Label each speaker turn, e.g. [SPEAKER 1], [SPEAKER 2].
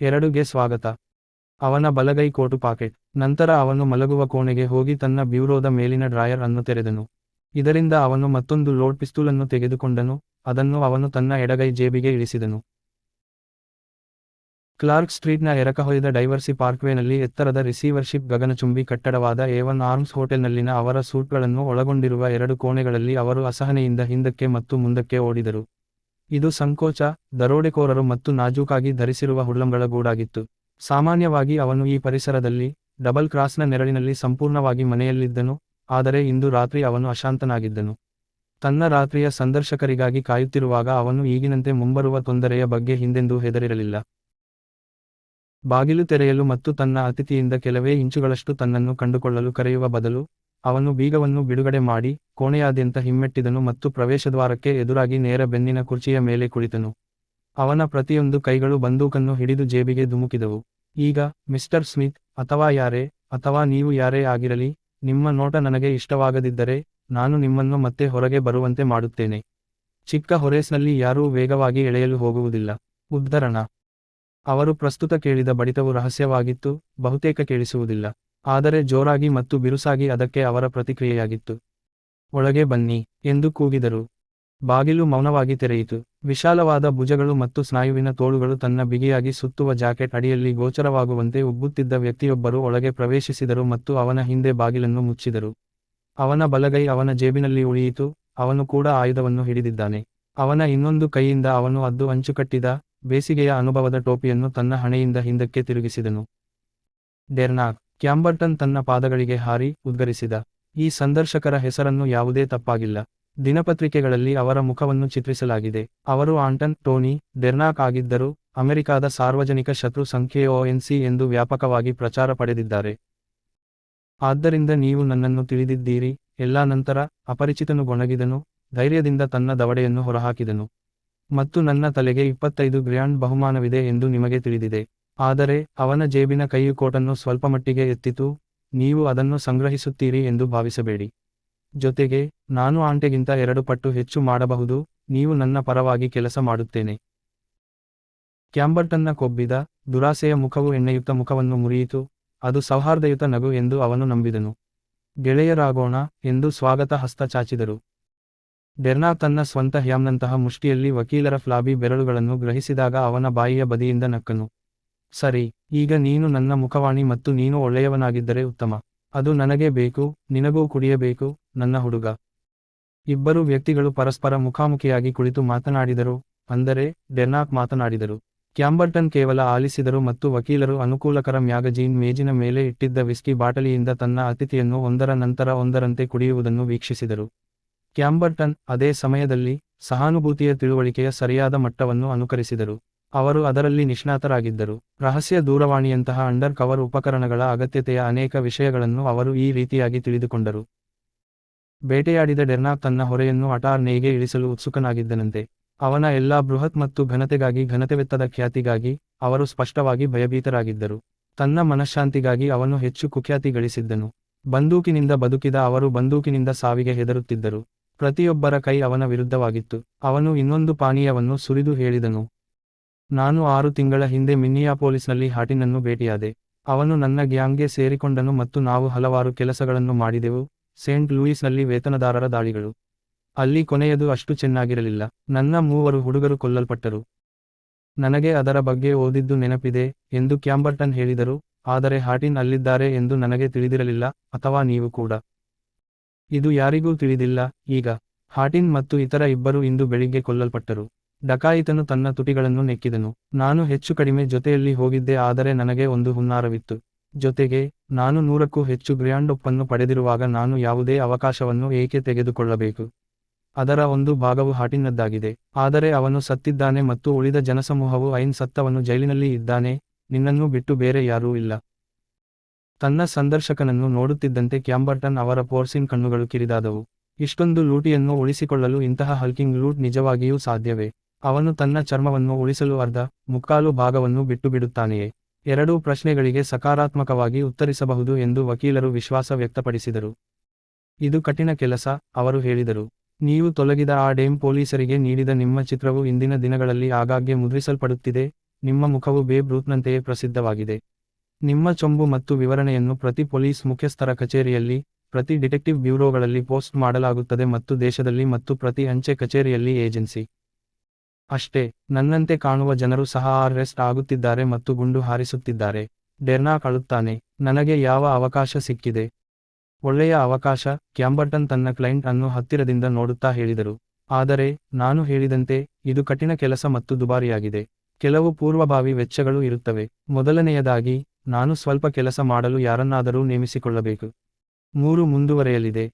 [SPEAKER 1] ಎರಡುಗೆ ಸ್ವಾಗತ. ಅವನ ಬಲಗೈ ಕೋಟು ಪಾಕೆಟ್. ನಂತರ ಅವನು ಮಲಗುವ ಕೋಣೆಗೆ ಹೋಗಿ ತನ್ನ ಬ್ಯೂರೋದ ಮೇಲಿನ ಡ್ರಾಯರ್ ಅನ್ನು ತೆರೆದನು. ಇದರಿಂದ ಅವನು ಮತ್ತೊಂದು ಲೋಡ್ ಪಿಸ್ತೂಲನ್ನು ತೆಗೆದುಕೊಂಡನು, ಅದನ್ನು ಅವನು ತನ್ನ ಎಡಗೈ ಜೇಬಿಗೆ ಇಳಿಸಿದನು. ಕ್ಲಾರ್ಕ್ ಸ್ಟ್ರೀಟ್ನ ಎರಕಹೊಯ್ದ ಡೈವರ್ಸಿ ಪಾರ್ಕ್ವೇನಲ್ಲಿ ಎತ್ತರದ ರಿಸೀವರ್ಶಿಪ್ ಗಗನಚುಂಬಿ ಕಟ್ಟಡವಾದ ಏವನ್ ಆರ್ಮ್ಸ್ ಹೋಟೆಲ್ನಲ್ಲಿನ ಅವರ ಸೂಟ್ಗಳನ್ನು ಒಳಗೊಂಡಿರುವ ಎರಡು ಕೋಣೆಗಳಲ್ಲಿ ಅವರು ಅಸಹನೆಯಿಂದ ಹಿಂದಕ್ಕೆ ಮತ್ತು ಮುಂದಕ್ಕೆ ಓಡಿದರು. ಇದು ಸಂಕೋಚ, ದರೋಡೆಕೋರರು ಮತ್ತು ನಾಜೂಕಾಗಿ ಧರಿಸಿರುವ ಹುಳ್ಳಂಗಳ ಗೂಡಾಗಿತ್ತು. ಸಾಮಾನ್ಯವಾಗಿ ಅವನು ಈ ಪರಿಸರದಲ್ಲಿ, ಡಬಲ್ ಕ್ರಾಸ್ನ ನೆರಳಿನಲ್ಲಿ ಸಂಪೂರ್ಣವಾಗಿ ಮನೆಯಲ್ಲಿದ್ದನು, ಆದರೆ ಇಂದು ರಾತ್ರಿ ಅವನು ಅಶಾಂತನಾಗಿದ್ದನು. ತನ್ನ ರಾತ್ರಿಯ ಸಂದರ್ಶಕರಿಗಾಗಿ ಕಾಯುತ್ತಿರುವಾಗ ಅವನು ಈಗಿನಂತೆ ಮುಂಬರುವ ತೊಂದರೆಯ ಬಗ್ಗೆ ಹಿಂದೆಂದೂ ಹೆದರಿರಲಿಲ್ಲ. ಬಾಗಿಲು ತೆರೆಯಲು ಮತ್ತು ತನ್ನ ಅತಿಥಿಯಿಂದ ಕೆಲವೇ ಇಂಚುಗಳಷ್ಟು ತನ್ನನ್ನು ಕಂಡುಕೊಳ್ಳಲು ಕರೆಯುವ ಬದಲು, ಅವನು ಬೀಗವನ್ನು ಬಿಡುಗಡೆ ಮಾಡಿ ಕೋಣೆಯಾದ್ಯಂತ ಹಿಮ್ಮೆಟ್ಟಿದನು ಮತ್ತು ಪ್ರವೇಶದ್ವಾರಕ್ಕೆ ಎದುರಾಗಿ ನೇರ ಬೆನ್ನಿನ ಕುರ್ಚಿಯ ಮೇಲೆ ಕುಳಿತನು. ಅವನ ಪ್ರತಿಯೊಂದು ಕೈಗಳು ಬಂದೂಕನ್ನು ಹಿಡಿದು ಜೇಬಿಗೆ ಧುಮುಕಿದವು. ಈಗ, ಮಿಸ್ಟರ್ ಸ್ಮಿತ್, ಅಥವಾ ಯಾರೇ, ಅಥವಾ ನೀವು ಯಾರೇ ಆಗಿರಲಿ, ನಿಮ್ಮ ನೋಟ ನನಗೆ ಇಷ್ಟವಾಗದಿದ್ದರೆ, ನಾನು ನಿಮ್ಮನ್ನು ಮತ್ತೆ ಹೊರಗೆ ಬರುವಂತೆ ಮಾಡುತ್ತೇನೆ. ಚಿಕ್ಕ ಹೊರೇಸ್ನಲ್ಲಿ ಯಾರೂ ವೇಗವಾಗಿ ಎಳೆಯಲು ಹೋಗುವುದಿಲ್ಲ. ಉದ್ಧರಣ. ಅವರು ಪ್ರಸ್ತುತ ಕೇಳಿದ ಬಡಿತವು ರಹಸ್ಯವಾಗಿತ್ತು, ಬಹುತೇಕ ಕೇಳಿಸುವುದಿಲ್ಲ. ಆದರೆ ಜೋರಾಗಿ ಮತ್ತು ಬಿರುಸಾಗಿ ಅದಕ್ಕೆ ಅವರ ಪ್ರತಿಕ್ರಿಯೆಯಾಗಿತ್ತು. ಒಳಗೆ ಬನ್ನಿ ಎಂದು ಕೂಗಿದರು. ಬಾಗಿಲು ಮೌನವಾಗಿ ತೆರೆಯಿತು. ವಿಶಾಲವಾದ ಭುಜಗಳು ಮತ್ತು ಸ್ನಾಯುವಿನ ತೋಳುಗಳು ತನ್ನ ಬಿಗಿಯಾಗಿ ಸುತ್ತುವ ಜಾಕೆಟ್ ಅಡಿಯಲ್ಲಿ ಗೋಚರವಾಗುವಂತೆ ಉಬ್ಬುತ್ತಿದ್ದ ವ್ಯಕ್ತಿಯೊಬ್ಬರು ಒಳಗೆ ಪ್ರವೇಶಿಸಿದರು ಮತ್ತು ಅವನ ಹಿಂದೆ ಬಾಗಿಲನ್ನು ಮುಚ್ಚಿದರು. ಅವನ ಬಲಗೈ ಅವನ ಜೇಬಿನಲ್ಲಿ ಉಳಿಯಿತು. ಅವನು ಕೂಡ ಆಯುಧವನ್ನು ಹಿಡಿದಿದ್ದಾನೆ. ಅವನ ಇನ್ನೊಂದು ಕೈಯಿಂದ ಅವನು ಅದ್ದು ಅಂಚುಕಟ್ಟಿದ ಬೇಸಿಗೆಯ ಅನುಭವದ ಟೋಪಿಯನ್ನು ತನ್ನ ಹಣೆಯಿಂದ ಹಿಂದಕ್ಕೆ ತಿರುಗಿಸಿದನು. ಡೆರ್ನಾಕ್ ಕ್ಯಾಂಬರ್ಟನ್ ತನ್ನ ಪಾದಗಳಿಗೆ ಹಾರಿ ಉದ್ಗರಿಸಿದ. ಈ ಸಂದರ್ಶಕರ ಹೆಸರನ್ನು ಯಾವುದೇ ತಪ್ಪಾಗಿಲ್ಲ. ದಿನಪತ್ರಿಕೆಗಳಲ್ಲಿ ಅವರ ಮುಖವನ್ನು ಚಿತ್ರಿಸಲಾಗಿದೆ. ಅವರು ಆಂಟನ್, ಟೋನಿ, ಡೆರ್ನಾಕ್ ಆಗಿದ್ದರು. ಅಮೆರಿಕಾದ ಸಾರ್ವಜನಿಕ ಶತ್ರು ಸಂಖ್ಯೆ ಒಎನ್ಸಿ ಎಂದು ವ್ಯಾಪಕವಾಗಿ ಪ್ರಚಾರ ಪಡೆದಿದ್ದಾರೆ. ಆದ್ದರಿಂದ ನೀವು ನನ್ನನ್ನು ತಿಳಿದಿದ್ದೀರಿ. ಎಲ್ಲಾ ನಂತರ ಅಪರಿಚಿತನು ಗೊಣಗಿದನು. ಧೈರ್ಯದಿಂದ ತನ್ನ ದವಡೆಯನ್ನು ಹೊರಹಾಕಿದನು. ಮತ್ತು ನನ್ನ ತಲೆಗೆ ಇಪ್ಪತ್ತೈದು ಗ್ರ್ಯಾಂಡ್ ಬಹುಮಾನವಿದೆ ಎಂದು ನಿಮಗೆ ತಿಳಿದಿದೆ. ಆದರೆ ಅವನ ಜೇಬಿನ ಕೈಯು ಕೋಟನ್ನು ಸ್ವಲ್ಪಮಟ್ಟಿಗೆ ಎತ್ತಿತು. ನೀವು ಅದನ್ನು ಸಂಗ್ರಹಿಸುತ್ತೀರಿ ಎಂದು ಭಾವಿಸಬೇಡಿ. ಜೊತೆಗೆ, ನಾನು ಆಂಟೆಗಿಂತ ಎರಡು ಪಟ್ಟು ಹೆಚ್ಚು ಮಾಡಬಹುದು, ನೀವು ನನ್ನ ಪರವಾಗಿ ಕೆಲಸ ಮಾಡುತ್ತೇನೆ. ಕ್ಯಾಂಬರ್ಟನ್ನ ಕೊಬ್ಬಿದ ದುರಾಸೆಯ ಮುಖವು ಎಣ್ಣೆಯುಕ್ತ ಮುಖವನ್ನು ಮುರಿಯಿತು, ಅದು ಸೌಹಾರ್ದಯುತ ನಗು ಎಂದು ಅವನು ನಂಬಿದನು. ಗೆಳೆಯರಾಗೋಣ ಎಂದು ಸ್ವಾಗತ ಹಸ್ತ ಚಾಚಿದರು. ಡೆರ್ನಾ ತನ್ನ ಸ್ವಂತ ಹ್ಯಾಮ್ನಂತಹ ಮುಷ್ಟಿಯಲ್ಲಿ ವಕೀಲರ ಫ್ಲಾಬಿ ಬೆರಳುಗಳನ್ನು ಗ್ರಹಿಸಿದಾಗ ಅವನ ಬಾಯಿಯ ಬದಿಯಿಂದ ನಕ್ಕನು. ಸರಿ, ಈಗ ನೀನು ನನ್ನ ಮುಖವಾಣಿ ಮತ್ತು ನೀನು ಒಳ್ಳೆಯವನಾಗಿದ್ದರೆ ಉತ್ತಮ. ಅದು ನನಗೆ ಬೇಕು, ನಿನಗೂ ಕುಡಿಯಬೇಕು, ನನ್ನ ಹುಡುಗ. ಇಬ್ಬರು ವ್ಯಕ್ತಿಗಳು ಪರಸ್ಪರ ಮುಖಾಮುಖಿಯಾಗಿ ಕುಳಿತು ಮಾತನಾಡಿದರು, ಅಂದರೆ ಡೆನ್ನಾಕ್ ಮಾತನಾಡಿದರು. ಕ್ಯಾಂಬರ್ಟನ್ ಕೇವಲ ಆಲಿಸಿದರು ಮತ್ತು ವಕೀಲರು ಅನುಕೂಲಕರ ಮ್ಯಾಗಜೀನ್ ಮೇಜಿನ ಮೇಲೆ ಇಟ್ಟಿದ್ದ ವಿಸ್ಕಿ ಬಾಟಲಿಯಿಂದ ತನ್ನ ಅತಿಥಿಯನ್ನು ಒಂದರ ನಂತರ ಒಂದರಂತೆ ಕುಡಿಯುವುದನ್ನು ವೀಕ್ಷಿಸಿದರು. ಕ್ಯಾಂಬರ್ಟನ್, ಅದೇ ಸಮಯದಲ್ಲಿ, ಸಹಾನುಭೂತಿಯ ತಿಳುವಳಿಕೆಯ ಸರಿಯಾದ ಮಟ್ಟವನ್ನು ಅನುಕರಿಸಿದರು. ಅವರು ಅದರಲ್ಲಿ ನಿಷ್ಣಾತರಾಗಿದ್ದರು. ರಹಸ್ಯ ದೂರವಾಣಿಯಂತಹ ಅಂಡರ್ ಕವರ್ ಉಪಕರಣಗಳ ಅಗತ್ಯತೆಯ ಅನೇಕ ವಿಷಯಗಳನ್ನು ಅವರು ಈ ರೀತಿಯಾಗಿ ತಿಳಿದುಕೊಂಡರು. ಬೇಟೆಯಾಡಿದ ಡೆರ್ನಾಕ್ ತನ್ನ ಹೊರೆಯನ್ನು ಅಟಾರ್ನೇಗೆ ಇಳಿಸಲು ಉತ್ಸುಕನಾಗಿದ್ದನಂತೆ. ಅವನ ಎಲ್ಲಾ ಬೃಹತ್ ಮತ್ತು ಘನತೆಗಾಗಿ ಘನತೆವೆತ್ತದ ಖ್ಯಾತಿಗಾಗಿ ಅವರು ಸ್ಪಷ್ಟವಾಗಿ ಭಯಭೀತರಾಗಿದ್ದರು. ತನ್ನ ಮನಃಶಾಂತಿಗಾಗಿ ಅವನು ಹೆಚ್ಚು ಕುಖ್ಯಾತಿ ಗಳಿಸಿದ್ದನು ಬಂದೂಕಿನಿಂದ ಬದುಕಿದ ಅವರು ಬಂದೂಕಿನಿಂದ ಸಾವಿಗೆ ಹೆದರುತ್ತಿದ್ದರು. ಪ್ರತಿಯೊಬ್ಬರ ಕೈ ಅವನ ವಿರುದ್ಧವಾಗಿತ್ತು. ಅವನು ಇನ್ನೊಂದು ಪಾನೀಯವನ್ನು ಸುರಿದು ಹೇಳಿದನು. ನಾನು ಆರು ತಿಂಗಳ ಹಿಂದೆ ಮಿನ್ನಿಯಾಪೋಲಿಸ್ನಲ್ಲಿ ಹಾಟಿನನ್ನು ಭೇಟಿಯಾದೆ. ಅವನು ನನ್ನ ಗ್ಯಾಂಗ್ಗೆ ಸೇರಿಕೊಂಡನು ಮತ್ತು ನಾವು ಹಲವಾರು ಕೆಲಸಗಳನ್ನು ಮಾಡಿದೆವು. ಸೇಂಟ್ ಲೂಯಿಸ್ನಲ್ಲಿ ವೇತನದಾರರ ದಾಳಿಗಳು. ಅಲ್ಲಿ ಕೊನೆಯದು ಅಷ್ಟು ಚೆನ್ನಾಗಿರಲಿಲ್ಲ. ನನ್ನ ಮೂವರು ಹುಡುಗರು ಕೊಲ್ಲಲ್ಪಟ್ಟರು. ನನಗೆ ಅದರ ಬಗ್ಗೆ ಓದಿದ್ದು ನೆನಪಿದೆ, ಎಂದು ಕ್ಯಾಂಬರ್ಟನ್ ಹೇಳಿದರು. ಆದರೆ ಹಾಟಿನ್ ಅಲ್ಲಿದ್ದಾರೆ ಎಂದು ನನಗೆ ತಿಳಿದಿರಲಿಲ್ಲ, ಅಥವಾ ನೀವು ಕೂಡ? ಇದು ಯಾರಿಗೂ ತಿಳಿದಿಲ್ಲ. ಈಗ, ಹಾಟಿನ್ ಮತ್ತು ಇತರ ಇಬ್ಬರು ಇಂದು ಬೆಳಿಗ್ಗೆ ಕೊಲ್ಲಲ್ಪಟ್ಟರು. ಡಕಾಯಿತನು ತನ್ನ ತುಟಿಗಳನ್ನು ನೆಕ್ಕಿದನು. ನಾನು ಹೆಚ್ಚು ಕಡಿಮೆ ಜೊತೆಯಲ್ಲಿ ಹೋಗಿದ್ದೆ, ಆದರೆ ನನಗೆ ಒಂದು ಹುನ್ನಾರವಿತ್ತು. ಜೊತೆಗೆ, ನಾನು ನೂರಕ್ಕೂ ಹೆಚ್ಚು ಗ್ರ್ಯಾಂಡೊಪ್ಪನ್ನು ಪಡೆದಿರುವಾಗ ನಾನು ಯಾವುದೇ ಅವಕಾಶವನ್ನು ಏಕೆ ತೆಗೆದುಕೊಳ್ಳಬೇಕು? ಅದರ ಒಂದು ಭಾಗವು ಹಾಟಿನದ್ದಾಗಿದೆ. ಆದರೆ ಅವನು ಸತ್ತಿದ್ದಾನೆ ಮತ್ತು ಉಳಿದ ಜನಸಮೂಹವು ಐನ್ ಸತ್ತವನು ಜೈಲಿನಲ್ಲಿ ಇದ್ದಾನೆ, ನಿನ್ನನ್ನು ಬಿಟ್ಟು ಬೇರೆ ಯಾರೂ ಇಲ್ಲ. ತನ್ನ ಸಂದರ್ಶಕನನ್ನು ನೋಡುತ್ತಿದ್ದಂತೆ ಕ್ಯಾಂಬರ್ಟನ್ ಅವರ ಪೋರ್ಸಿನ್ ಕಣ್ಣುಗಳು ಕಿರಿದಾದವು. ಇಷ್ಟೊಂದು ಲೂಟಿಯನ್ನು ಉಳಿಸಿಕೊಳ್ಳಲು ಇಂತಹ ಹಲ್ಕಿಂಗ್ ಲೂಟ್ ನಿಜವಾಗಿಯೂ ಸಾಧ್ಯವೇ? ಅವನು ತನ್ನ ಚರ್ಮವನ್ನು ಉಳಿಸಲು ಅರ್ಧ, ಮುಕ್ಕಾಲು ಭಾಗವನ್ನು ಬಿಟ್ಟು ಬಿಡುತ್ತಾನೆಯೇ ಎರಡೂ ಪ್ರಶ್ನೆಗಳಿಗೆ ಸಕಾರಾತ್ಮಕವಾಗಿ ಉತ್ತರಿಸಬಹುದು ಎಂದು ವಕೀಲರು ವಿಶ್ವಾಸ ವ್ಯಕ್ತಪಡಿಸಿದರು. ಇದು ಕಠಿಣ ಕೆಲಸ, ಅವರು ಹೇಳಿದರು. ನೀವು ತೊಲಗಿದ ಆ ಡೇಮ್ ಪೊಲೀಸರಿಗೆ ನೀಡಿದ ನಿಮ್ಮ ಚಿತ್ರವು ಇಂದಿನ ದಿನಗಳಲ್ಲಿ ಆಗಾಗ್ಗೆ ಮುದ್ರಿಸಲ್ಪಡುತ್ತಿದೆ, ನಿಮ್ಮ ಮುಖವು ಬೇಬ್ ರೂತ್ನಂತೆಯೇ ಪ್ರಸಿದ್ಧವಾಗಿದೆ. ನಿಮ್ಮ ಚೊಂಬು ಮತ್ತು ವಿವರಣೆಯನ್ನು ಪ್ರತಿ ಪೊಲೀಸ್ ಮುಖ್ಯಸ್ಥರ ಕಚೇರಿಯಲ್ಲಿ, ಪ್ರತಿ ಡಿಟೆಕ್ಟಿವ್ ಬ್ಯೂರೋಗಳಲ್ಲಿ ಪೋಸ್ಟ್ ಮಾಡಲಾಗುತ್ತದೆ ಮತ್ತು ದೇಶದಲ್ಲಿ ಮತ್ತು ಪ್ರತಿ ಅಂಚೆ ಕಚೇರಿಯಲ್ಲಿ ಏಜೆನ್ಸಿ. ಅಷ್ಟೇ, ನನ್ನಂತೆ ಕಾಣುವ ಜನರು ಸಹ ಅರೆಸ್ಟ್ ಆಗುತ್ತಿದ್ದಾರೆ ಮತ್ತು ಗುಂಡು ಹಾರಿಸುತ್ತಿದ್ದಾರೆ. ಡೆರ್ನಾ ಕಳುತ್ತಾನೆ, ನನಗೆ ಯಾವ ಅವಕಾಶ ಸಿಕ್ಕಿದೆ? ಒಳ್ಳೆಯ ಅವಕಾಶ, ಕ್ಯಾಂಬರ್ಟನ್ ತನ್ನ ಕ್ಲೈಂಟ್ ಅನ್ನು ಹತ್ತಿರದಿಂದ ನೋಡುತ್ತಾ ಹೇಳಿದರು. ಆದರೆ, ನಾನು ಹೇಳಿದಂತೆ, ಇದು ಕಠಿಣ ಕೆಲಸ ಮತ್ತು ದುಬಾರಿಯಾಗಿದೆ. ಕೆಲವು ಪೂರ್ವಭಾವಿ ವೆಚ್ಚಗಳು ಇರುತ್ತವೆ. ಮೊದಲನೆಯದಾಗಿ, ನಾನು ಸ್ವಲ್ಪ ಕೆಲಸ ಮಾಡಲು ಯಾರನ್ನಾದರೂ ನೇಮಿಸಿಕೊಳ್ಳಬೇಕು. ಮೂರು ಮುಂದುವರೆಯಲಿದೆ.